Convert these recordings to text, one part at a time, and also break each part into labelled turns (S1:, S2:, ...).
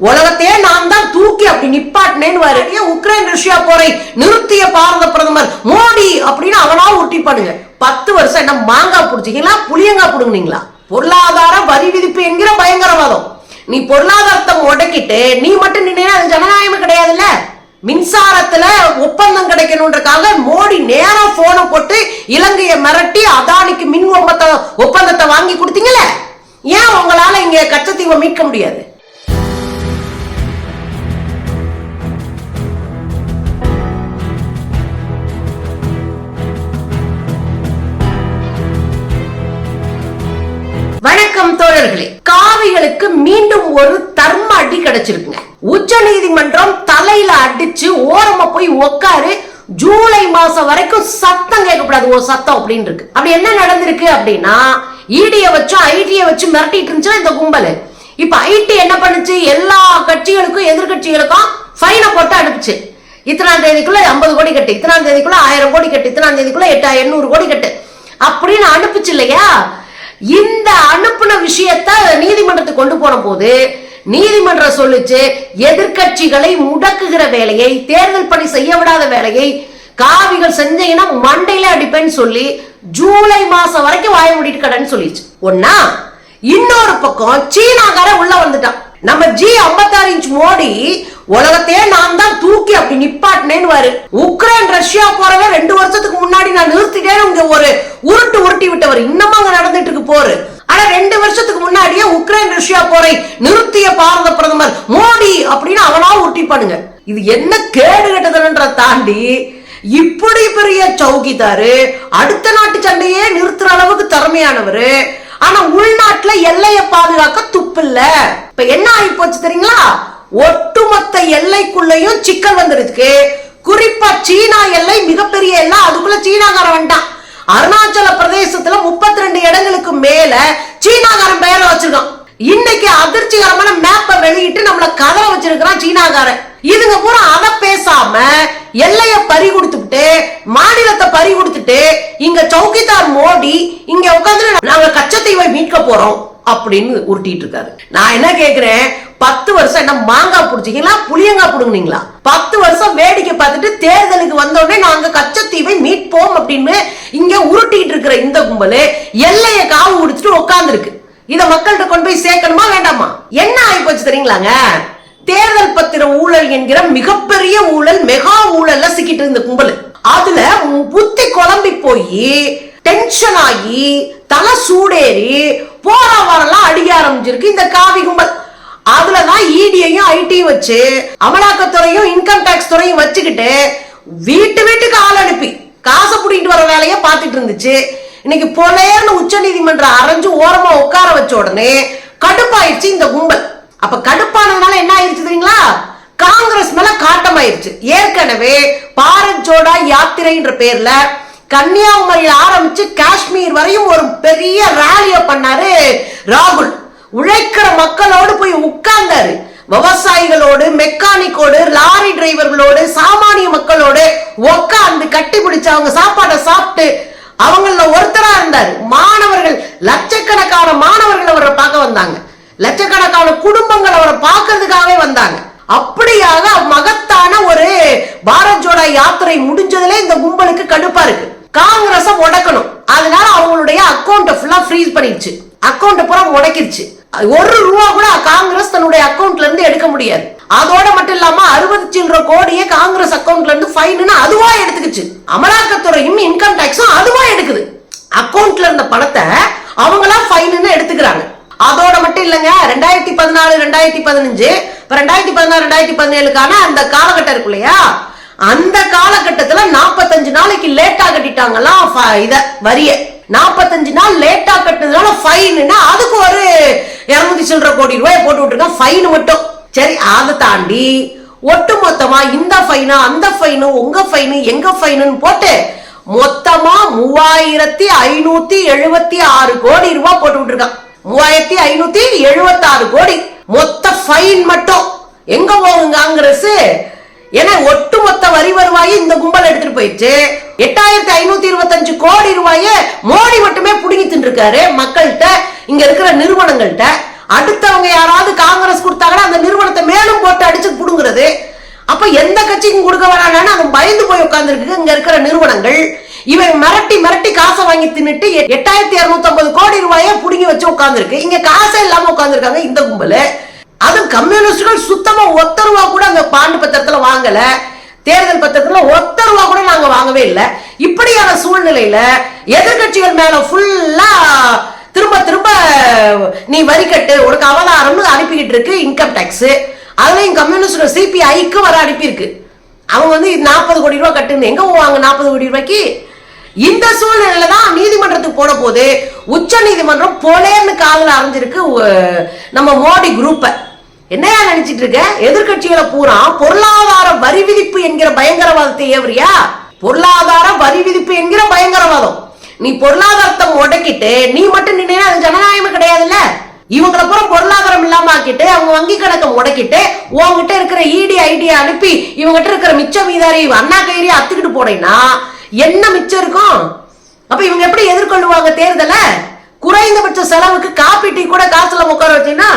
S1: உலகத்தையே நான் தான் தூக்கி அப்படி நிப்பாட்டினேன்னு வரைய உக்ரைன் ரஷ்யா போரை நிறுத்திய பாரத பிரதமர் மோடி அப்படின்னு அவனா பண்ணுங்க. பத்து வருஷம் என்ன மாங்காய் பிடிச்சிங்களா புளியங்காய் பிடுங்கினீங்களா? பொருளாதார வரி விதிப்பு என்கிற பயங்கரவாதம். நீ பொருளாதாரத்தை முடக்கிட்டு நீ மட்டும் நின்னா அது ஜனநாயகம் கிடையாதுல்ல? மின்சாரத்துல ஒப்பந்தம் கிடைக்கணுன்றக்காக மோடி நேரா போனை போட்டு இலங்கையை மிரட்டி அதானிக்கு மின் ஒப்பந்தத்தை ஒப்பந்தத்தை வாங்கி கொடுத்தீங்களே? ஏன் உங்களால இங்க கச்சத்தீவை மீட்க முடியாது? காவிகளுக்கு மீண்டும் ஒரு தர்ம அடி கிடைச்சிருக்குங்க உச்ச நீதிமன்றம் தலையில அடிச்சு ஓரமா போய் உக்காரு ஜூலை மாசம் வரைக்கும் சத்தம் கேட்கக்கூடாது ஒரு சத்தம் அப்படின்னு இருக்கு அப்படி என்ன நடந்திருக்கு அப்படின்னா இடிய வச்சும் ஐடிய வச்சு மிரட்டிட்டு இருந்துச்சுன்னா இந்த கும்பல். இப்ப ஐடி என்ன பண்ணுச்சு? எல்லா கட்சிகளுக்கும் எதிர்கட்சிகளுக்கும் ஃபைனை போட்டு அனுப்புச்சு. இத்தனாம் தேதிக்குள்ள ஐம்பது கோடி கட்டு இத்தனாம் தேதிக்குள்ள ஆயிரம் கோடி கட்டு இத்தனாம் தேதிக்குள்ள எட்டு எண்ணூறு கோடி கட்டு. அப்படின்னு அனுப்புச்சு இல்லையா? இந்த அனுப்புன விஷயத்த நீதிமன்றத்துக்கு கொண்டு போன போது நீதிமன்றம் சொல்லுச்சு எதிர்க்கட்சிகளை முடக்குகிற வேலையை தேர்தல் பணி செய்ய விடாத வேலையை காவிகள் செஞ்சீங்கன்னா மண்டையில அடிப்பேன்னு சொல்லி ஜூலை மாசம் வரைக்கும் வாய மூடிட்டு கடன்னு சொல்லிச்சு. ஒன்னா இன்னொரு பக்கம் சீனாக்கார உள்ள வந்துட்டான். நம்ம ஜி 56 இன்ச் மோடி உலகத்தையே நான் தான் தூக்கி அப்படி நிப்பாட்டினேன்னு வாரு உக்ரைன் ரஷ்யா போறவே ரெண்டு வருஷத்துக்கு முன்னாடி நான் நிறுத்திட்டேன்னு இங்க ஒரு உருட்டு உருட்டி விட்டவர் இன்னமும் அங்க நடந்துட்டு இருக்கு போரு. ஆனா ரெண்டு வருஷத்துக்கு முன்னாடியே உக்ரைன் ரஷ்யா போரை நிறுத்திய பாரத பிரதமர் மோடி அப்படின்னு அவனா உருட்டிப்பானுங்க. இது என்ன கேடு கெட்டதுன்ற தாண்டி இப்படி பெரிய சௌகிதாரு அடுத்த நாட்டு சண்டையே நிறுத்துற அளவுக்கு திறமையானவரு ஆனா உள்நாட்டுல எல்லையை பாதுகாக்க துப்பில்ல. இப்ப என்ன ஆகி போச்சு தெரியுங்களா? ஒட்டுமொத்த எல்லைக்குள்ளேயும் சிக்கல் வந்துருக்கு. குறிப்பா சீனா எல்லை மிகப்பெரிய எல்லை அதுக்குள்ள சீனாக்காரன் வந்துட்டான். அருணாச்சல பிரதேசத்துல 32 இடங்களுக்கு மேல சீனாக்காரன் பெயரை வச்சிருக்கான். இன்னைக்கு அதிர்ச்சிகரமான மேப்பை வெளியிட்டு நம்மள கதற வச்சிருக்கிறான் சீனாக்காரன். இதுங்க பூரா அதை பேசாம எல்லைய பறி கொடுத்துட்டு மாநிலத்தை பறி கொடுத்துட்டு இங்க சௌக்கிதார் மோடி இங்க உட்காந்து நாங்க கச்சத்தீவை மீட்க போறோம். அப்படின்னு உருட்டிட்டு இருக்காரு நான் என்ன கேக்குறேன்? பத்து வருஷம் என்ன மாங்காய் பிடிச்சிங்களா புளியங்காய் பிடுங்கினீங்களா? பத்து வருஷம் வேடிக்கை பார்த்துட்டு தேர்தலுக்கு வந்த உடனே நாங்க கச்சத்தீவை மீட்போம் அப்படின்னு இங்க உருட்டிட்டு இருக்கிற இந்த கும்பலு எல்லைய காவு உடிச்சிட்டு உட்காந்துருக்கு இத மக்கள்கிட்ட கொண்டு போய் சேர்க்கணுமா வேண்டாமா? என்ன ஆகி போச்சு தெரியுங்களாங்க? தேர்தல் பத்திர ஊழல் என்கிற மிகப்பெரிய ஊழல் மெகா ஊழல்ல சிக்கிட்டு இருந்த கும்பல். அதுல புத்தி குழம்பி போய் டென்ஷன் ஆகி தலை சூடேறி போற வரலாம் அடிக்க ஆரம்பிச்சிருக்கு. இந்த காவி கும்பல் அதுலதான் இடியையும் ஐடியும் வச்சு அமலாக்கத்துறையும் இன்கம் டேக்ஸ் துறையும் வச்சுக்கிட்டு வீட்டு வீட்டுக்கு ஆள் அனுப்பி காசை புடிட்டு வர வேலையை பார்த்துட்டு இருந்துச்சு. இன்னைக்கு பொலேர்னு உச்ச நீதிமன்றம் அரைஞ்சு ஓரமா உட்கார வச்ச உடனே கடுப்பாயிடுச்சு இந்த கும்பல். அப்ப கடுப்பானதுனால என்ன ஆயிடுச்சு தெரியுங்களா? காங்கிரஸ் மேல காட்டமாயிருச்சு. ஏற்கனவே பாரத் ஜோடா யாத்திரைன்ற பேர்ல கன்னியாகுமரியில் ஆரம்பிச்சு காஷ்மீர் வரையும் ஒரு பெரிய ரேலிய பண்ணாரு ராகுல் உழைக்கிற மக்களோடு போய் உட்கார்ந்தாரு. விவசாயிகளோடு மெக்கானிக்கோடு லாரி டிரைவர்களோடு சாமானிய மக்களோடு உட்கார்ந்து கட்டி பிடிச்சு அவங்க சாப்பாடை சாப்பிட்டு அவங்கள ஒருத்தரா இருந்தார். மாணவர்கள் லட்சக்கணக்கான மாணவர்கள் அவரை பார்க்க வந்தாங்க. லட்சக்கணக்கான குடும்பங்கள் அவரை பார்க்கறதுக்காகவே வந்தாங்க. அப்படியாக மகத்தான ஒரு பாரத் ஜோடா யாத்திரை முடிஞ்சதுல இந்த கும்பலுக்கு கடுப்பா இருக்கு. காங்கிரஸ உடக்கணும். அதனால அவங்களுடைய அக்கௌண்ட்டை ஃபுல்லா ஃப்ரீஸ் பண்ணிடுச்சு. அக்கௌண்ட் பூரா முடக்கிருச்சு ஒரு ரூபா கூட காங்கிரஸ் தன்னுடைய அக்கௌண்ட்ல இருந்து எடுக்க முடியாது. அதோட மட்டும் இல்லாம அறுபது சில்லற கோடியே காங்கிரஸ் அக்கௌண்ட்ல இருந்து ஃபைன் அதுவா எடுத்துக்கிச்சு. அமலாக்கத்துறையும் இன்கம் டாக்ஸும் அதுவா எடுக்குது. அக்கௌண்ட்ல இருந்த பணத்தை அவங்களா ஃபைன் எடுத்துக்கிறாங்க. அதோட மட்டும் இல்லைங்க ரெண்டாயிரத்தி பதினாலு ரெண்டாயிரத்தி பதினஞ்சு இப்போ ரெண்டாயிரத்தி பதினாறு ரெண்டாயிரத்தி பதினேழுக்கான அந்த காலகட்டம் இருக்கு இல்லையா? அந்த காலகட்டத்துல நாற்பத்தஞ்சு நாளைக்கு லேட்டா கட்டிட்டாங்களாம் ஃப- இத வரியை. நாற்பத்தஞ்சு நாள் லேட்டாக கட்டினதுனால ஃபைனுன்னா அதுக்கு ஒரு இரநூத்தி சில்லற கோடி ரூபாய் போட்டு விட்டுருக்கான். ஃபைனு மட்டும். சரி அதை தாண்டி ஒட்டு மொத்தமா இந்த ஃபைனா அந்த ஃபைனு உங்க ஃபைனு எங்க ஃபைனுன்னு போட்டு மொத்தமா மூவாயிரத்தி ஐநூத்தி எழுபத்தி ஆறு கோடி ரூபாய் போட்டு விட்டுருக்கான். மூவாயிரத்தி ஐநூத்தி எழுபத்தி ஆறு கோடி. மொத்த ஃபைன் மட்டும். எங்க போகுங்க காங்கிரஸ்? ஏன்னா ஒட்டுமொத்த வரி வருவாயை இந்த கும்பல் எடுத்துட்டு போயிடுச்சு. எட்டாயிரத்தி ஐநூத்தி இருபத்தஞ்சு கோடி ரூபாய மோடி மட்டுமே புடுங்கி தின்றுருக்காரு மக்கள்கிட்ட இங்க இருக்கிற நிறுவனங்கள்கிட்ட. அடுத்தவங்க யாராவது காங்கிரஸ் கொடுத்தாங்கன்னா அந்த நிறுவனத்தை மேலும் போட்டு அடிச்சு புடுங்குறது. அப்ப எந்த கட்சிக்கும் கொடுக்க வரானான்னு அவன் பயந்து போய் உட்கார்ந்துருக்கு. இங்க இருக்கிற நிறுவனங்கள் இவன் மிரட்டி மிரட்டி காசை வாங்கி தின்னுட்டு எட்டாயிரத்தி இருநூத்தி ஐம்பது கோடி ரூபாய புடுங்கி வச்சு உட்கார்ந்துருக்கு. இங்க காசே இல்லாம உட்கார்ந்துருக்காங்க இந்த கும்பல். அதுவும் கம்யூனிஸ்டுகள் சுத்தமா ஒத்த ரூபா கூட அந்த பாண்டு பத்திரத்துல வாங்கல தேர்தல் பத்திரத்துல ஒத்த ரூபா கூட நாங்க வாங்கவே இல்லை. இப்படியான சூழ்நிலையில எதிர்க்கட்சிகள் மேல ஃபுல்லா திரும்ப திரும்ப நீ வரி கட்டு உனக்கு அவதாரம்னு அனுப்பிக்கிட்டு இருக்கு இன்கம் டேக்ஸ் அதுலயும் கம்யூனிஸ்ட் சிபிஐக்கு வர அனுப்பியிருக்கு. அவங்க வந்து நாற்பது கோடி ரூபாய் கட்டுன்னு எங்க போவாங்க நாற்பது கோடி ரூபாய்க்கு? இந்த சூழ்நிலையில தான் நீதிமன்றத்துக்கு போன போது உச்ச நீதிமன்றம் போலேன்னு காதுல அரைஞ்சிருக்கு நம்ம மோடி குரூப்ப என்னையா நினைச்சிட்டு இருக்க? எதிர்க்கட்சிகளை பூரா பொருளாதார வரி விதிப்பு என்கிற பயங்கரவாதத்தை ஏவறியா? பொருளாதார வரி விதிப்பு என்கிற பயங்கரவாதம். நீ பொருளாதாரத்தை முடக்கிட்டு நீ மட்டும் நின்னா அது ஜனநாயகம் கிடையாதுல்ல? இவங்கள பூரா பொருளாதாரம் இல்லாம ஆக்கிட்டு அவங்க வங்கி கணக்கை முடக்கிட்டு உங்ககிட்ட இருக்கிற இடி ஐடியா அனுப்பி இவங்ககிட்ட இருக்கிற மிச்ச மீதாரி அண்ணா கயிறி அத்துக்கிட்டு போனீங்கன்னா என்ன மிச்சம் இருக்கும்? அப்ப இவங்க எப்படி எதிர்கொள்ளுவாங்க தேர்தலை? குறைந்தபட்ச செலவுக்கு காப்பி டீ கூட காசுல உட்கார வச்சீங்கன்னா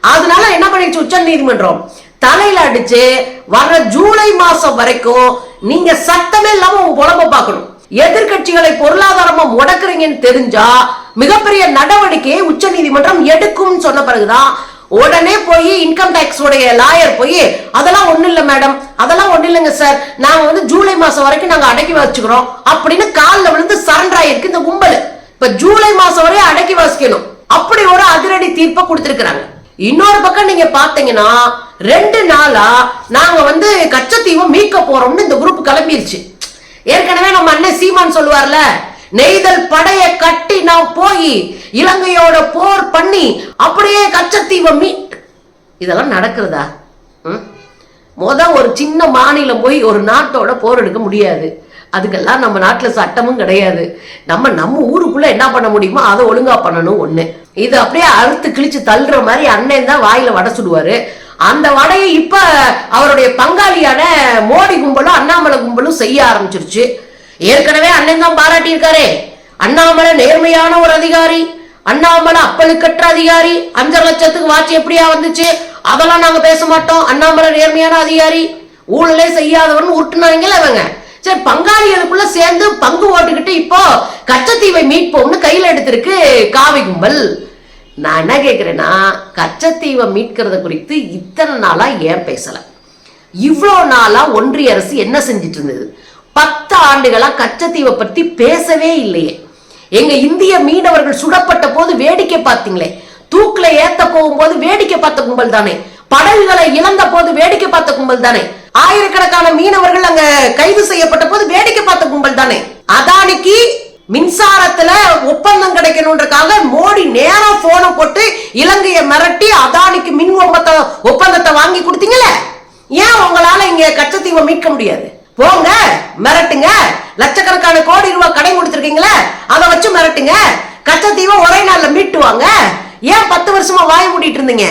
S1: அதனால என்ன பண்ணிடுச்சு? உச்ச நீதிமன்றம். தலையில அடிச்சு வர்ற ஜூலை மாசம் வரைக்கும் நீங்க சத்தமே இல்லாம உங்க புலம்ப பார்க்கணும். எதிர்க்கட்சிகளை பொருளாதாரமா முடக்குறீங்கன்னு தெரிஞ்சா மிகப்பெரிய நடவடிக்கையை உச்ச நீதிமன்றம் எடுக்கும் சொன்ன பிறகுதான் உடனே போய் இன்கம் டேக்ஸ் உடைய லாயர் போய் அதெல்லாம் ஒன்றும் இல்லை மேடம் அதெல்லாம் ஒன்றும் இல்லைங்க சார் நாங்க வந்து ஜூலை மாசம் வரைக்கும் நாங்க அடக்கி வச்சுக்கிறோம். அப்படின்னு காலில் விழுந்து சரண்டர் ஆயிருக்கு இந்த கும்பல். இப்ப ஜூலை மாசம் வரையும் அடக்கி வசிக்கணும் அப்படி ஒரு அதிரடி தீர்ப்பை கொடுத்துருக்குறாங்க. இன்னொரு பக்கம் நீங்க பாத்தீங்கன்னா ரெண்டு நாளா நாங்க வந்து கச்சத்தீவை மீட்க போறோம்னு இந்த குரூப் கிளம்பிருச்சு. ஏற்கனவே நம்ம அண்ணன் சீமான் சொல்லுவார்ல நெய்தல் படைய கட்டி நான் போய் இலங்கையோட போர் பண்ணி அப்படியே கச்சத்தீவை இதெல்லாம் நடக்கிறதா? ம்? முத ஒரு சின்ன மாநிலம் போய் ஒரு நாட்டோட போர் எடுக்க முடியாது. அதுக்கெல்லாம் நம்ம நாட்டுல சட்டமும் கிடையாது. நம்ம நம்ம ஊருக்குள்ள என்ன பண்ண முடியுமோ அதை ஒழுங்கா பண்ணணும் ஒண்ணு. இது அப்படியே அறுத்து கிழிச்சு தள்ளுற மாதிரி அண்ணன் தான் வாயில வடை சுடுவாரு. அந்த வடையை இப்ப அவருடைய பங்காளியான மோடி கும்பலும் அண்ணாமலை கும்பலும் செய்ய ஆரம்பிச்சிருச்சு. ஏற்கனவே அண்ணன் தான் பாராட்டியிருக்காரே. அண்ணாமலை நேர்மையான ஒரு அதிகாரி. அண்ணாமலை அப்பழுக்கற்ற அதிகாரி. அஞ்சரை லட்சத்துக்கு வாட்ச் எப்படியா வந்துச்சு? அதெல்லாம் நாங்க பேச மாட்டோம். அண்ணாமலை நேர்மையான அதிகாரி. ஊழலே செய்யாதவன் உருட்டுனாங்களே அவங்க சரி பங்காளிகளுக்குள்ள சேர்ந்து பங்கு ஓட்டுக்கிட்டு இப்போ கச்சத்தீவை மீட்போம்னு கையில எடுத்திருக்கு காவி கும்பல். நான் என்ன கேக்குறேன்னா கச்சத்தீவை மீட்கிறத குறித்து இத்தனை நாளா ஏன் பேசல? இவ்வளோ நாளா ஒன்றிய அரசு என்ன செஞ்சிட்டு இருந்தது? பத்து ஆண்டுகளா கச்சத்தீவை பத்தி பேசவே இல்லையே. எங்க இந்திய மீனவர்கள் சுடப்பட்ட போது வேடிக்கை பார்த்தீங்களே. தூக்கில ஏத்த போகும்போது வேடிக்கை பார்த்த கும்பல் தானே. படகுகளை இழந்த போது வேடிக்கை பார்த்த கும்பல் தானே. ஆயிரக்கணக்கான மீனவர்கள் அங்க கைது செய்யப்பட்ட போது வேடிக்கை பார்த்த கும்பல் தானே. அதானிக்கு மின்சாரத்துல ஒப்பந்தம் கிடைக்கணும்ன்றக்காக மோடி நேரம் போனை போட்டு இலங்கையை மிரட்டி அதானிக்கு மின் ஒப்பந்தத்தை ஒப்பந்தத்தை வாங்கி கொடுத்தீங்களே. ஏன் உங்களால இங்க கச்சத்தீவை மீட்க முடியாது? போங்க மிரட்டுங்க. லட்சக்கணக்கான கோடி ரூபாய் கடை கொடுத்துருக்கீங்களே அதை வச்சு மிரட்டுங்க. கச்சத்தீவை ஒரே நாள்ல மீட்டுவாங்க. ஏன் பத்து வருஷமா வாய மூடிட்டு இருந்தீங்க?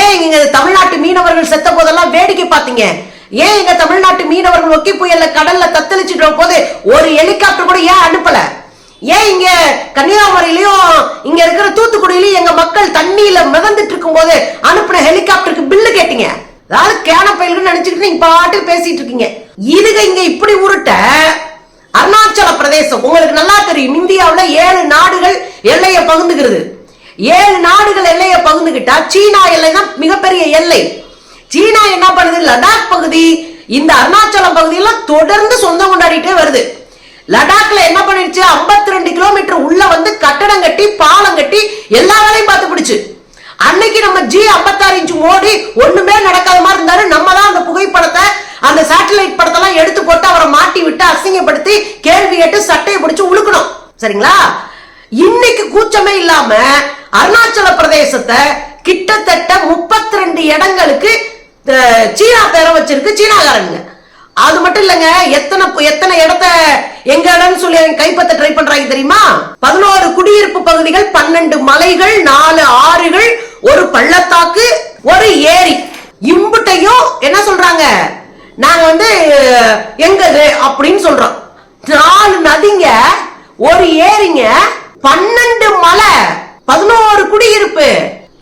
S1: ஏன் இங்க தமிழ்நாட்டு மீனவர்கள் செத்த போதெல்லாம் வேடிக்கை பார்த்தீங்க? ஏன் எங்க தமிழ்நாட்டு மீனவர்கள் ஒக்கி புயல்ல கடல்ல தத்தளிச்சுட்டு போது ஒரு ஹெலிகாப்டர் கூட ஏன் அனுப்பல? ஏன் இங்க கன்னியாகுமரியிலயும் இங்க இருக்கிற தூத்துக்குடியிலயும் எங்க மக்கள் தண்ணியில மிதந்துட்டு இருக்கும் போது அனுப்பின ஹெலிகாப்டருக்கு பில்லு கேட்டீங்க. அதாவது கேன பயில்கள் நினைச்சுக்கிட்டு நீங்க பாட்டு பேசிட்டு இருக்கீங்க. இதுக இங்க இப்படி உருட்ட அருணாச்சல பிரதேசம் உங்களுக்கு நல்லா தெரியும் இந்தியாவில் ஏழு நாடுகள் எல்லையை பகுந்துக்கிறது ஏழு நாடுகள் எல்லையை பகுந்துக்கிட்டா சீனா எல்லை தான் மிகப்பெரிய எல்லை. சீனா என்ன பண்ணுது? லடாக் பகுதி இந்த அருணாச்சலம் பகுதியெல்லாம் தொடர்ந்து சொந்தம் கொண்டாடிட்டே வருது. லடாக்ல என்ன பண்ணிடுச்சு? 52 ரெண்டு கிலோமீட்டர் உள்ள வந்து கட்டடம் கட்டி பாலம் கட்டி எல்லா வேலையும் பார்த்து பிடிச்சு. அன்னைக்கு நம்ம ஜி ஐம்பத்தாறு இன்ச்சு மோடி ஒண்ணுமே நடக்காத மாதிரி இருந்தாரு. நம்ம தான் அந்த புகைப்படத்தை அந்த சேட்டலைட் படத்தெல்லாம் எடுத்து போட்டு அவரை மாட்டி விட்டு அசிங்கப்படுத்தி கேள்வி கேட்டு சட்டையை பிடிச்சு உழுக்கணும். சரிங்களா? இன்னைக்கு கூச்சமே இல்லாம அருணாச்சல பிரதேசத்தை கிட்டத்தட்ட 32 இடங்களுக்கு சீனா பெற வச்சிருக்கு சீனாக்காரங்க. அது மட்டும் இல்லைங்க எத்தனை எத்தனை இடத்த எங்க இடம்னு சொல்லி அவங்க கைப்பற்ற ட்ரை பண்றாங்க தெரியுமா? பதினோரு குடியிருப்பு பகுதிகள் பன்னெண்டு மலைகள் நாலு ஆறுகள் ஒரு பள்ளத்தாக்கு ஒரு ஏரி. இம்புட்டையும் என்ன சொல்றாங்க? நாங்க வந்து எங்கது அப்படின்னு சொல்றோம். நாலு நதிங்க ஒரு ஏரிங்க பன்னெண்டு மலை பதினோரு குடியிருப்பு.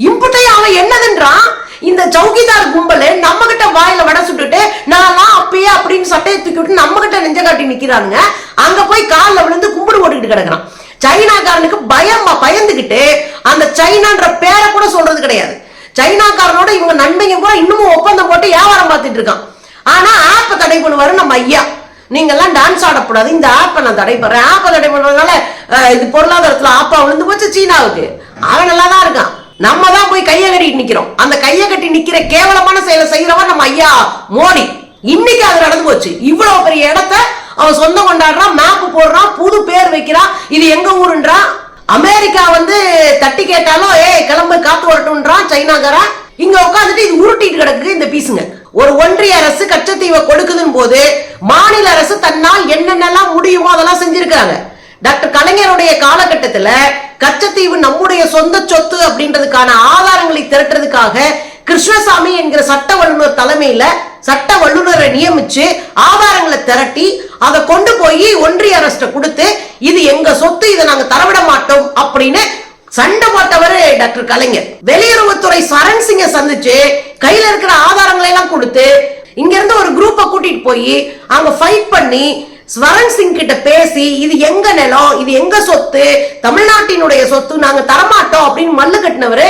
S1: இம்புட்டையும் அவன் என்னதுன்றான்? இந்த சௌகிதார் கும்பல் நம்ம கிட்ட வாயில வடை சுட்டுட்டு நான்லாம் அப்பயே அப்படின்னு சட்டையை தூக்கி விட்டு நம்ம கிட்ட நெஞ்ச காட்டி நிக்கிறானுங்க. அங்க போய் காலில் விழுந்து கும்பிடு போட்டுக்கிட்டு கிடக்குறான். சைனாக்காரனுக்கு பயம் பயந்துகிட்டு அந்த சைனான்ற பேரை கூட சொல்றது கிடையாது. சைனாக்காரனோட இவங்க நன்மைங்க கூட இன்னமும் ஒப்பந்தம் போட்டு வியாபாரம் பார்த்துட்டு இருக்கான். ஆனா ஆப்பை தடை பண்ணுவாரு நம்ம ஐயா. நீங்க எல்லாம் டான்ஸ் ஆடக்கூடாது. இந்த ஆப்பை நான் தடை பண்றேன். ஆப்பை தடை பண்றதுனால இது பொருளாதாரத்துல ஆப்பா விழுந்து போச்சு சீனாவுக்கு. அவன் நல்லா தான் இருக்கான். நம்ம தான் போய் கையை கட்டிட்டு நிக்கிறோம். அந்த கையை கட்டி நிக்கிற கேவலமான செயலை செய்யறவன் நம்ம ஐயா மோடி. இன்னைக்கு அது நடந்து போச்சு. இவ்வளவு பெரிய இடத்த அவன் சொந்தம் கொண்டாடுறான் மேப் போடுறான் புது பேர் வைக்கிறான். இது எங்க ஊருன்றான்? அமெரிக்கா வந்து தட்டி கேட்டாலும் ஏய் கிளம்பு காத்து வரட்டும்ன்றான் சைனாக்காரன். இங்க உட்காந்துட்டு இது உருட்டிட்டு கிடக்கு இந்த பீஸுங்க. ஒரு ஒன்றிய அரசு கச்சத்தீவை கொடுக்குதுன்னு போது மாநில அரசு தன்னால் என்னென்னலாம் முடியுமோ அதெல்லாம் செஞ்சிருக்காங்க டாக்டர் கலைஞருடைய காலகட்டத்தில் கச்சத்தீவு நம்முடைய சொந்த சொத்து அப்படின்றதுக்கான ஆதாரங்களை திரட்டுறதுக்காக கிருஷ்ணசாமி என்கிற சட்ட வல்லுநர் தலைமையில சட்ட வல்லுநரை நியமிச்சு ஆதாரங்களை திரட்டி அதை கொண்டு போய் ஒன்றிய அரசு கொடுத்து இது எங்க சொத்து இதை நாங்க தரவிட மாட்டோம் அப்படின்னு சண்டை போட்டவர் டாக்டர் கலைஞர். வெளியுறவுத்துறை சரண் சிங்க சந்திச்சு கையில இருக்கிற ஆதாரங்களை எல்லாம் கொடுத்து இங்க இருந்து ஒரு குரூப்பை கூட்டிட்டு போய் அங்க ஃபைட் பண்ணி ஸ்வரன் சிங் கிட்ட பேசி இது எங்க நிலம் இது எங்க சொத்து தமிழ்நாட்டினுடைய சொத்து நாங்க தரமாட்டோம் அப்படின்னு மல்லு கட்டினவரு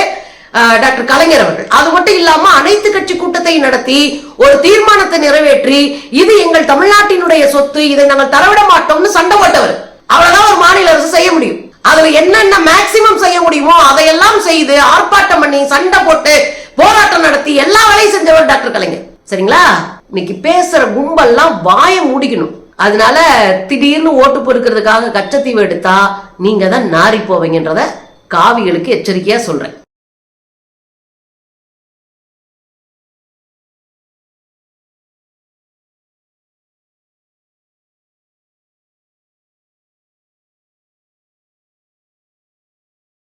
S1: டாக்டர் கலைஞர் அவர்கள். அது மட்டும் இல்லாம அனைத்து கட்சி கூட்டத்தை நடத்தி ஒரு தீர்மானத்தை நிறைவேற்றி இது எங்கள் தமிழ்நாட்டினுடைய சொத்து இதை நாங்கள் தரவிட மாட்டோம்னு சண்டை போட்டவர். அவ்வளவுதான் ஒரு மாநில அரசு செய்ய முடியும். அதுல என்னென்ன மேக்சிமம் செய்ய முடியுமோ அதையெல்லாம் செய்து ஆர்ப்பாட்டம் பண்ணி சண்டை போட்டு போராட்டம் நடத்தி எல்லா வேலையும் செஞ்சவர் டாக்டர் கலைஞர். சரிங்களா? இன்னைக்கு பேசுற கும்பல்லாம் வாய மூடிக்கணும். அதனால திடீர்னு ஓட்டு பொறுக்கிறதுக்காக கச்சத்தீவு எடுத்தா நீங்க தான் நாரி போவீங்கன்றத காவிகளுக்கு எச்சரிக்கையா சொல்றேன்.